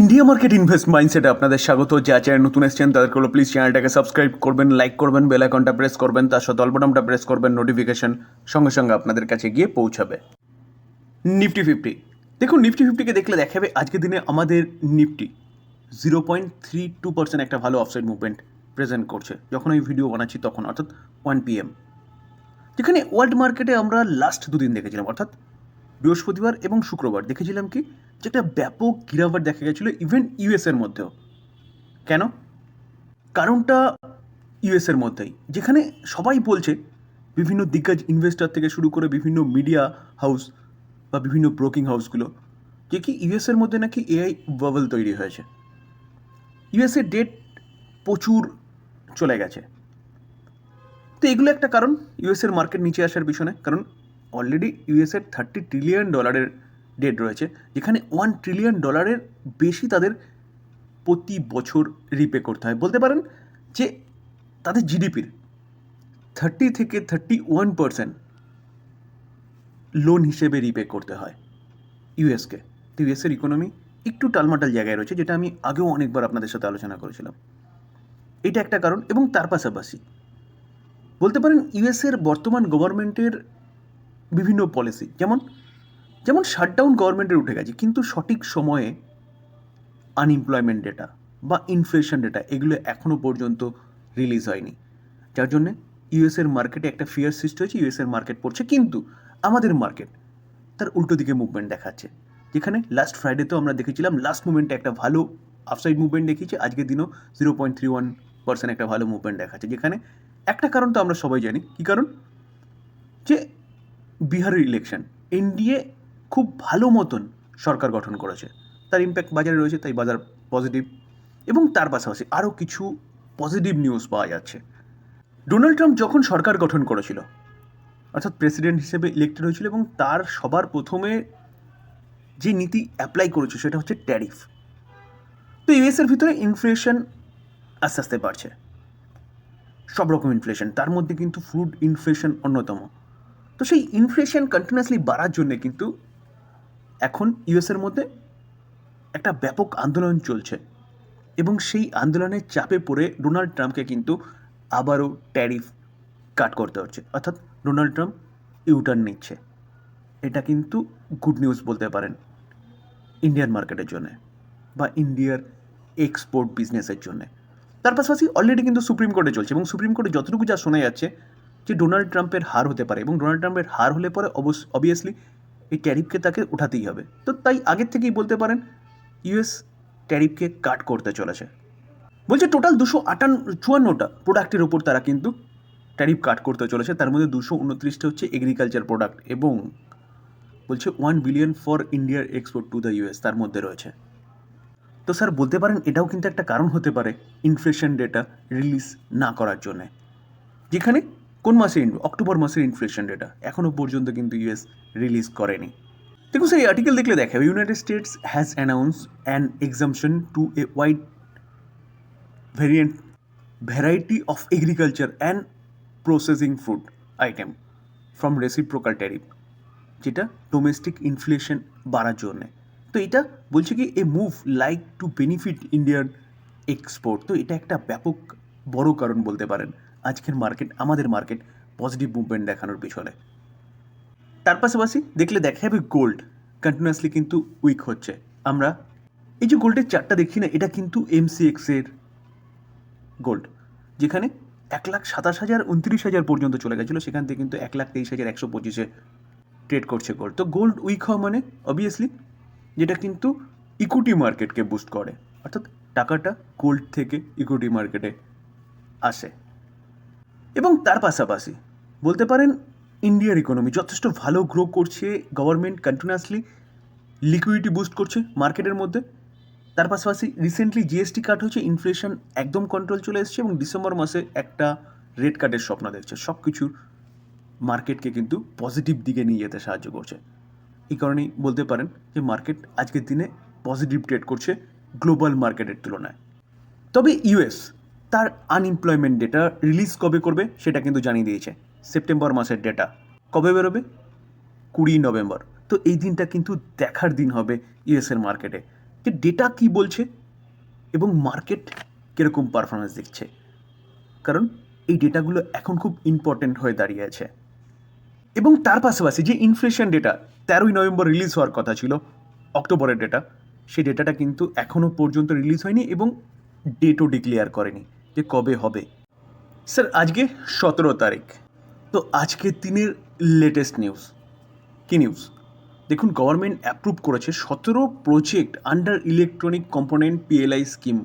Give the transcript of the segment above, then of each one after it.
India market invest মাইন্ডসেটে আপনাদের স্বাগত। যা চ্যানেল নতুন এসছেন তাদের করল প্লিজ চ্যানেলটাকে সাবস্ক্রাইব করবেন লাইক করবেন বেল আইকনটা প্রেস করবেন, তার সাথে অল্পটামটা প্রেস করবেন নোটিফিকেশন সঙ্গে সঙ্গে আপনাদের কাছে গিয়ে পৌঁছাবে। নিফটি ফিফটি দেখুন নিফটি ফিফটিকে দেখলে দেখাবে, আজকের দিনে আমাদের Nifty zero point three two percent একটা ভালো অফসাইড মুভমেন্ট প্রেজেন্ট করছে। যখন আমি ভিডিও বানাচ্ছি তখন, অর্থাৎ ওয়ান পিএম যেখানে ওয়ার্ল্ড মার্কেটে আমরা লাস্ট দুদিন দেখেছিলাম, অর্থাৎ বৃহস্পতিবার এবং শুক্রবার। দেখেছিলাম কি? যে একটা ব্যাপক গিরাবার দেখা গেছিল ইভেন ইউএসের মধ্যেও। কেন? কারণটা ইউএসের মধ্যেই। যেখানে সবাই বলছে, বিভিন্ন দিগ্গজ ইনভেস্টর থেকে শুরু করে বিভিন্ন মিডিয়া হাউস বা বিভিন্ন ব্রোকিং হাউসগুলো যে কি ইউএসের মধ্যে নাকি এআই বাবল তৈরি হয়েছে। ইউএসের ডেট প্রচুর চলে গেছে। তো এগুলো একটা কারণ। ইউএসের মার্কেট নিচে আসার পিছনে। কারণ অলরেডি ইউএসের থার্টি ট্রিলিয়ন ডলারের ডেট রয়েছে, যেখানে ওয়ান ট্রিলিয়ন ডলারের বেশি তাদের প্রতি বছর রিপে করতে হয়। বলতে পারেন যে তাদের জিডিপির থার্টি থেকে থার্টি ওয়ান পার্সেন্ট লোন হিসেবে রিপে করতে হয় ইউএসকে তো ইউএসের ইকোনমি একটু টালমাটাল জায়গায় রয়েছে, যেটা আমি আগেও অনেকবার আপনাদের সাথে আলোচনা করেছিলাম। এটা একটা কারণ এবং তার পাশাপাশি বলতে পারেন ইউএসের বর্তমান গভর্নমেন্টের বিভিন্ন পলিসি যেমন যেমন শাটডাউন গভর্নমেন্টের উঠে গেছে, কিন্তু সঠিক সময়ে আনএমপ্লয়মেন্ট ডেটা বা ইনফ্লেশন ডেটা এগুলো এখনও পর্যন্ত রিলিজ হয়নি। যার জন্যে ইউএসের মার্কেটে একটা ফিয়ার সৃষ্টি হয়েছে ইউএসের মার্কেট পড়ছে, কিন্তু আমাদের মার্কেট তার উল্টো দিকে মুভমেন্ট দেখাচ্ছে। যেখানে লাস্ট ফ্রাইডেতেও আমরা দেখেছিলাম লাস্ট মুভমেন্টে একটা ভালো আফসাইড মুভমেন্ট দেখিয়েছে, আজকের দিনও zero point three one percent একটা ভালো মুভমেন্ট দেখাচ্ছে। যেখানে একটা কারণ তো আমরা সবাই জানি, কী কারণ? যে বিহারের ইলেকশন এনডিএ খুব ভালো মতন সরকার গঠন করেছে। তার ইম্প্যাক্ট বাজারে রয়েছে, তাই বাজার পজিটিভ এবং তার পাশাপাশি আরও কিছু পজিটিভ নিউজ পাওয়া যাচ্ছে। ডোনাল্ড ট্রাম্প যখন সরকার গঠন করেছিল, অর্থাৎ প্রেসিডেন্ট হিসেবে ইলেক্টেড হয়েছিল এবং তার সবার প্রথমে যে নীতি অ্যাপ্লাই করেছে সেটা হচ্ছে ট্যারিফ তো ইউএসের ভিতরে ইনফ্লেশন আস্তে আস্তে বাড়ছে। সব রকম ইনফ্লেশন তার মধ্যে কিন্তু ফুড ইনফ্লেশন অন্যতম। তো সেই ইনফ্লেশন কন্টিনিউয়াসলি বাড়ার জন্য কিন্তু এখন ইউএসের মধ্যে একটা ব্যাপক আন্দোলন চলছে এবং সেই আন্দোলনের চাপে পড়ে ডোনাল্ড ট্রাম্পকে কিন্তু আবারও ট্যারিফ কাট করতে হচ্ছে। অর্থাৎ ডোনাল্ড ট্রাম্প ইউটার্ন নিচ্ছে। এটা কিন্তু গুড নিউজ বলতে পারেন ইন্ডিয়ান মার্কেটের জন্য বা ইন্ডিয়ার এক্সপোর্ট বিজনেসের জন্য। তার পাশাপাশি অলরেডি কিন্তু সুপ্রিম কোর্টে চলছে এবং সুপ্রিম কোর্টে যতটুকু যা শোনা যাচ্ছে যে ডোনাল্ড ট্রাম্পের হার হতে পারে এবং ডোনাল্ড ট্রাম্পের হার হলে পরে অবশ্য অবভিয়াসলি এই ট্যারিফকে তাকে উঠাতেই হবে। তো তাই আগের থেকেই বলতে পারেন ইউএস ট্যারিফকে কাট করতে চলেছে। বলছে টোটাল দুশো আটান্ন চুয়ান্নটা প্রোডাক্টের ওপর তারা কিন্তু ট্যারিফ কাট করতে চলেছে। তার মধ্যে দুশো উনত্রিশটা হচ্ছে এগ্রিকালচার প্রোডাক্ট এবং বলছে ওয়ান বিলিয়ন ফর ইন্ডিয়ার এক্সপোর্ট টু দ্য ইউএস তার মধ্যে রয়েছে। তো স্যার বলতে পারেন এটাও কিন্তু একটা কারণ হতে পারে ইনফ্লেশন ডেটা রিলিজ না করার জন্যে। যেখানে কোন মাসে অক্টোবর মাসের ইনফ্লেশন ডেটা এখনও পর্যন্ত কিন্তু ইউএস রিলিজ করেনি। দেখুন এই আর্টিকেল দেখলে দেখাবে United States has announce an exemption to a wide variant variety of agriculture and processing food item from reciprocal tariff যেটা ডোমেস্টিক ইনফ্লেশন বাড়ার জন্যে। তো এটা বলছে কি a move like to benefit Indian export তো এটা একটা ব্যাপক বড় কারণ বলতে পারেন। আজকের মার্কেট, আমাদের মার্কেট পজিটিভ মুভমেন্ট দেখানোর পিছনে। তার পাশাপাশি দেখলে দেখা যাবে গোল্ড কন্টিনিউয়াসলি কিন্তু উইক হচ্ছে। আমরা এই যে গোল্ডের চারটা দেখি না, এটা কিন্তু এমসিএক্সের গোল্ড যেখানে এক লাখ সাতাশ হাজার, উনত্রিশ হাজার পর্যন্ত চলে গেছিল, সেখান থেকে কিন্তু এক লাখ তেইশ হাজার একশো পঁচিশে ট্রেড করছে গোল্ড তো গোল্ড উইক হওয়া মানে অবভিয়াসলি যেটা কিন্তু ইকুইটি মার্কেটকে বুস্ট করে, অর্থাৎ টাকাটা গোল্ড থেকে ইকুইটি মার্কেটে আসে। এবং তার পাশাপাশি বলতে পারেন ইন্ডিয়ার ইকোনমি যথেষ্ট ভালো গ্রো করছে গভর্নমেন্ট কন্টিনিউয়াসলি লিকুইডিটি বুস্ট করছে মার্কেটের মধ্যে। তার পাশাপাশি রিসেন্টলি জিএসটি কাট হচ্ছে ইনফ্লেশন একদম কন্ট্রোল চলে এসেছে এবং ডিসেম্বর মাসে একটা রেট কাটের স্বপ্ন দেখছে। সব কিছুর মার্কেটকে কিন্তু পজিটিভ দিকে নিয়ে যেতে সাহায্য করছে। এই কারণেই বলতে পারেন যে মার্কেট আজকের দিনে পজিটিভ ট্রেড করছে গ্লোবাল মার্কেটের তুলনায়। তবে ইউএস তার আনএমপ্লয়মেন্ট ডেটা রিলিজ কবে করবে সেটা কিন্তু জানিয়ে দিয়েছে। সেপ্টেম্বর মাসের ডেটা কবে বেরোবে? কুড়ি নভেম্বর। তো এই দিনটা কিন্তু দেখার দিন হবে ইউএসের মার্কেটে যে ডেটা কী বলছে এবং মার্কেট কীরকম পারফরমেন্স দিচ্ছে কারণ এই ডেটাগুলো এখন খুব ইম্পর্টেন্ট হয়ে দাঁড়িয়ে আছে। এবং তার পাশাপাশি যে ইনফ্লেশন ডেটা তেরোই নভেম্বর রিলিজ হওয়ার কথা ছিল, অক্টোবরের ডেটা সেই ডেটাটা কিন্তু এখনও পর্যন্ত রিলিজ হয়নি এবং ডেটও ডিক্লেয়ার করেনি। যে কবে হবে? স্যার, আজকে সতেরো তারিখ। তো আজকে দিনের লেটেস্ট নিউজ কী নিউজ দেখুন গভর্নমেন্ট অ্যাপ্রুভ করেছে সতেরো project under electronic component PLI scheme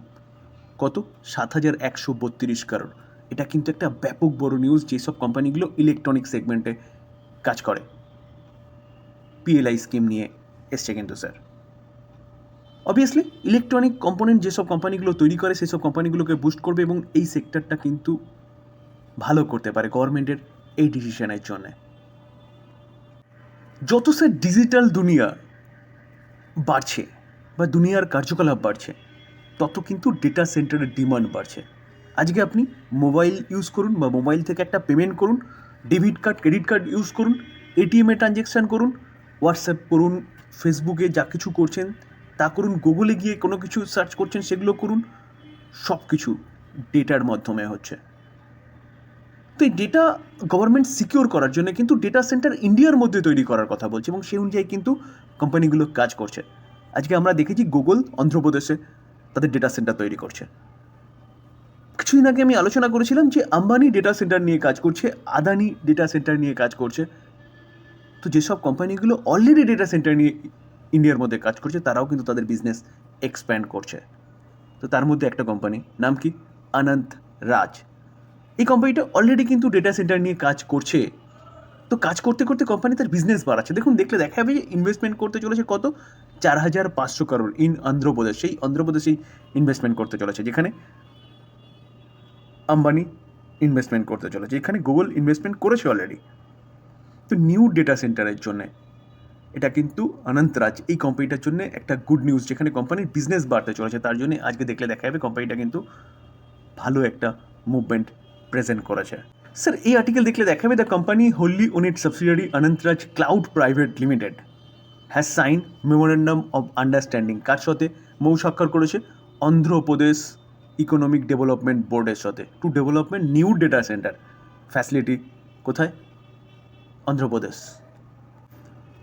কত? সাত হাজার একশো বত্রিশ কারোর এটা কিন্তু একটা ব্যাপক বড় নিউজ যেসব কোম্পানিগুলো ইলেকট্রনিক সেগমেন্টে কাজ করে। পিএলআই স্কিম নিয়ে এসছে কিন্তু, স্যার। অবভিয়াসলি ইলেকট্রনিক কম্পোনেন্ট যেসব কোম্পানিগুলো তৈরি করে, সেসব কোম্পানিগুলোকে বুস্ট করবে এবং এই সেক্টরটা কিন্তু ভালো করতে পারে গভর্নমেন্টের এই ডিসিশনের জন্য। যত সে ডিজিটাল দুনিয়া বাড়ছে বা দুনিয়ার কার্যকলাপ বাড়ছে, তত কিন্তু ডেটা সেন্টারের ডিমান্ড বাড়ছে। আজকে আপনি মোবাইল ইউজ করুন বা মোবাইল থেকে একটা পেমেন্ট করুন debit card credit card use করুন এটিএমে ট্রানজ্যাকশান করুন হোয়াটসঅ্যাপ করুন ফেসবুকে যা কিছু করছেন তা করুন গুগলে গিয়ে কোনো কিছু সার্চ করছেন, সেগুলো করুন। সব কিছু ডেটার মাধ্যমে হচ্ছে। তো এই ডেটা গভর্নমেন্ট সিকিওর করার জন্য কিন্তু ডেটা সেন্টার ইন্ডিয়ার মধ্যে তৈরি করার কথা বলছে এবং সেই অনুযায়ী কিন্তু কোম্পানিগুলো কাজ করছে। আজকে আমরা দেখেছি গুগল অন্ধ্রপ্রদেশে তাদের ডেটা সেন্টার তৈরি করছে। কিছুদিন আগে আমি আলোচনা করেছিলাম যে আম্বানি ডেটা সেন্টার নিয়ে কাজ করছে, আদানি ডেটা সেন্টার নিয়ে কাজ করছে। তো যেসব কোম্পানিগুলো অলরেডি ডেটা সেন্টার নিয়ে ইন্ডিয়ার মধ্যে কাজ করছে, তারাও কিন্তু তাদের বিজনেস এক্সপ্যান্ড করছে। তো তার মধ্যে একটা কোম্পানি নাম কি? অনন্ত রাজ। এই কোম্পানিটা অলরেডি কিন্তু ডেটা সেন্টার নিয়ে কাজ করছে। তো কাজ করতে করতে কোম্পানি তার বিজনেস বাড়াচ্ছে। দেখুন, দেখলে দেখা যাবে যে ইনভেস্টমেন্ট করতে চলেছে কত? চার হাজার পাঁচশো কারোর ইন অন্ধ্রপ্রদেশ। সেই অন্ধ্রপ্রদেশেই ইনভেস্টমেন্ট করতে চলেছে, যেখানে আম্বানি ইনভেস্টমেন্ট করতে চলেছে। এখানে গুগল ইনভেস্টমেন্ট করেছে অলরেডি তো নিউ ডেটা সেন্টারের জন্য এটা কিন্তু অনন্তরাজ এই কোম্পানিটার জন্য একটা গুড নিউজ যেখানে কোম্পানির বিজনেস বাড়তে চলেছে, তার জন্য আজকে দেখলে দেখা যাবে কোম্পানিটা কিন্তু ভালো একটা মুভমেন্ট প্রেজেন্ট করেছে। স্যার এই আর্টিকেল দেখলে দেখা যাবে the company wholly own it subsidiary Anantraj cloud private limited has sign memorandum of understanding কার সাথে? মৌ স্বাক্ষর করেছে অন্ধ্রপ্রদেশ ইকোনমিক ডেভেলপমেন্ট বোর্ডের সাথে। To development new data centre facility কোথায়? অন্ধ্রপ্রদেশ।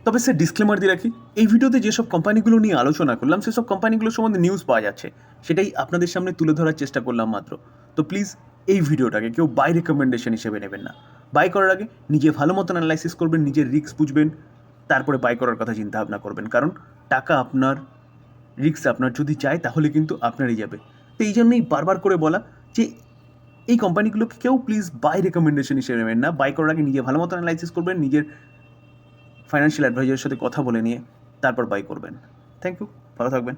তবে সে ডিসক্লেমার দিয়ে রাখি, এই ভিডিওতে যেসব কোম্পানিগুলো নিয়ে আলোচনা করলাম, সেসব কোম্পানিগুলো সম্বন্ধে নিউজ পাওয়া যাচ্ছে। সেটাই আপনাদের সামনে তুলে ধরার চেষ্টা করলাম মাত্র। তো প্লিজ এই ভিডিওটাকে কেউ বাই রেকমেন্ডেশন হিসেবে নেবেন না। বাই করার আগে নিজে ভালো মতন অ্যানালাইসিস করবেন, নিজের রিস্ক বুঝবেন, তারপরে বাই করার কথা চিন্তা ভাবনা করবেন। কারণ টাকা আপনার রিস্ক আপনার যদি চায়, তাহলে কিন্তু আপনারই যাবে। তো এই জন্যই বারবার করে বলা যে, এই কোম্পানিগুলোকে কেউ প্লিজ বাই রেকমেন্ডেশন হিসেবে নেবেন না। বাই করার আগে নিজে ভালো মতো অ্যানালাইসিস করবেন, নিজের ফাইন্যান্সিয়াল অ্যাডভাইজারের সাথে কথা বলে নিয়ে তারপর বাই করবেন। থ্যাংক ইউ ভালো থাকবেন।